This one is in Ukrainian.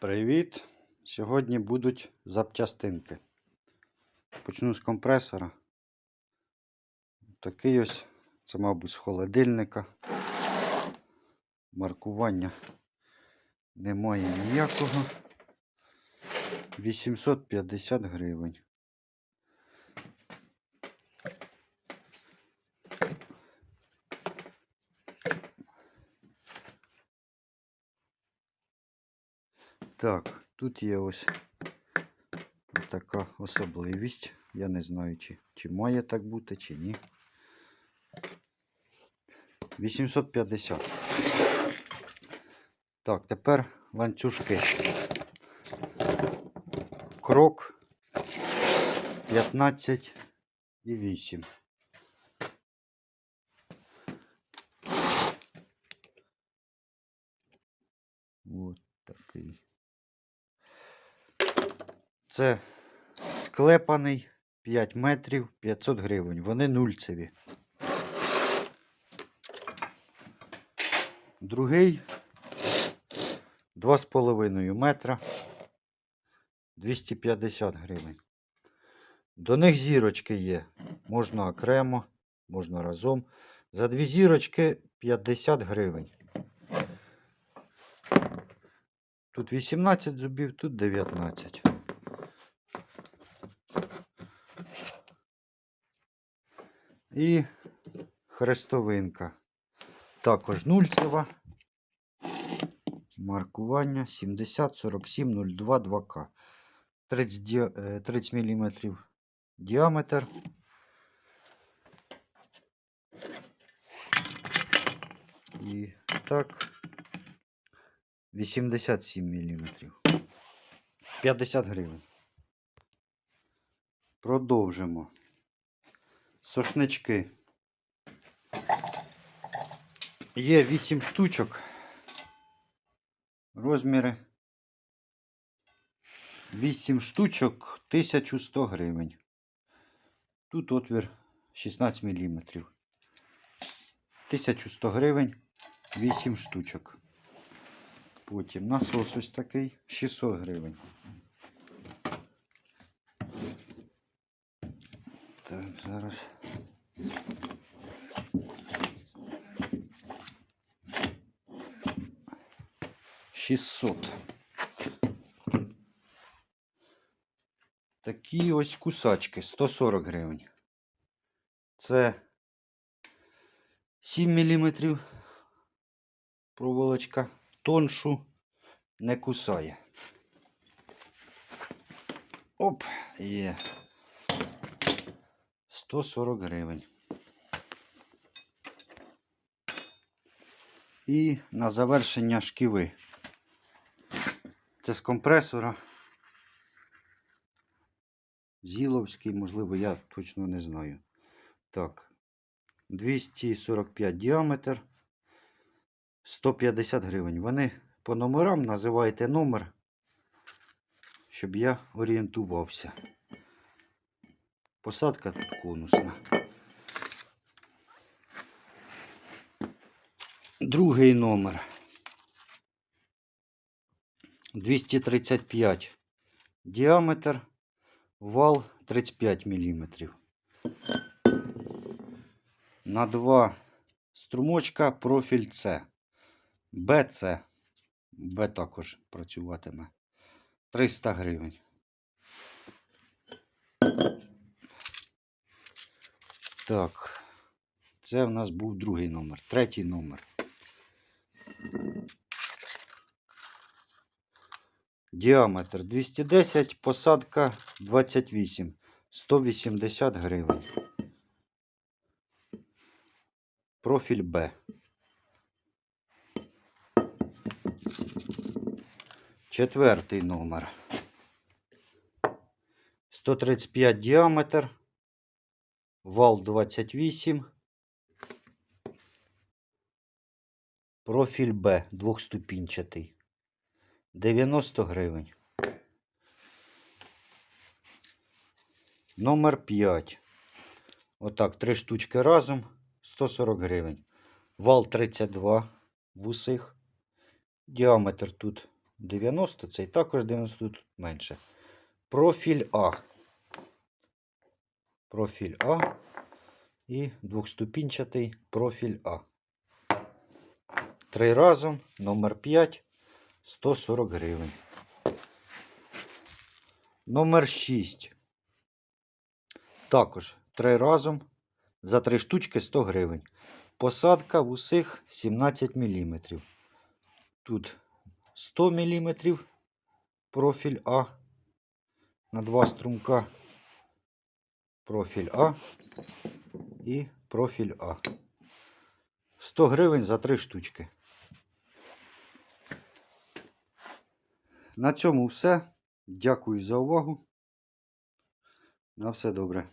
Привіт! Сьогодні будуть запчастинки. Почну з компресора. Такий ось, це, мабуть, з холодильника. Маркування немає ніякого. 850 гривень. Так, тут є ось така особливість. Я не знаю, чи, чи має так бути, чи ні. 850. Так, тепер ланцюжки. Крок 15 і 8. От такий. Це склепаний 5 метрів 500 гривень. Вони нульцеві. Другий 2,5 метра 250 гривень. До них зірочки є. Можна окремо, можна разом. За дві зірочки 50 гривень. Тут 18 зубів, тут 19. І хрестовинка. Також нульцева. Маркування 70 47 02 2К. 30, ді... е, 30 мм діаметр. І так 87 мм. 50 гривень. Продовжимо. Сошнички. Є 8 штучок. Розміри. 8 штучок 1100 гривень. Тут отвір 16 мм. 1100 гривень 8 штучок. Потім насос ось такий 600 гривень. Так, зараз. Шістсот. Такі ось кусачки 140 гривень. Це 7 мм проволочка. Тоншу не кусає. Оп, є. 140 гривень. І на завершення шківи. Це з компресора. Зіловський, можливо, я точно не знаю. Так. 245 діаметр. 150 гривень. Вони по номерам називаєте номер, щоб я орієнтувався. Посадка тут конусна. Другий номер. 235 діаметр, вал 35 мм. На два струмочка профіль С. БЦ. Б також працюватиме. 300 гривень. Так, це в нас був другий номер. Третій номер. Діаметр 210, посадка 28, 180 гривень. Профіль Б. Четвертий номер. 135 діаметр. Вал 28. Профіль Б двохступінчатий. 90 гривень. Номер 5. Отак, три штучки разом. 140 гривень. Вал 32 в усіх. Діаметр тут 90, цей також 90, тут менше. Профіль А. Профіль А і двохступінчатий профіль А. Три разом, номер 5, 140 гривень. Номер 6. Також три разом за три штучки 100 гривень. Посадка в усіх 17 мм. Тут 100 мм профіль А на два струмка. Профіль А і профіль А. 100 гривень за три штучки. На цьому все. Дякую за увагу. На все добре.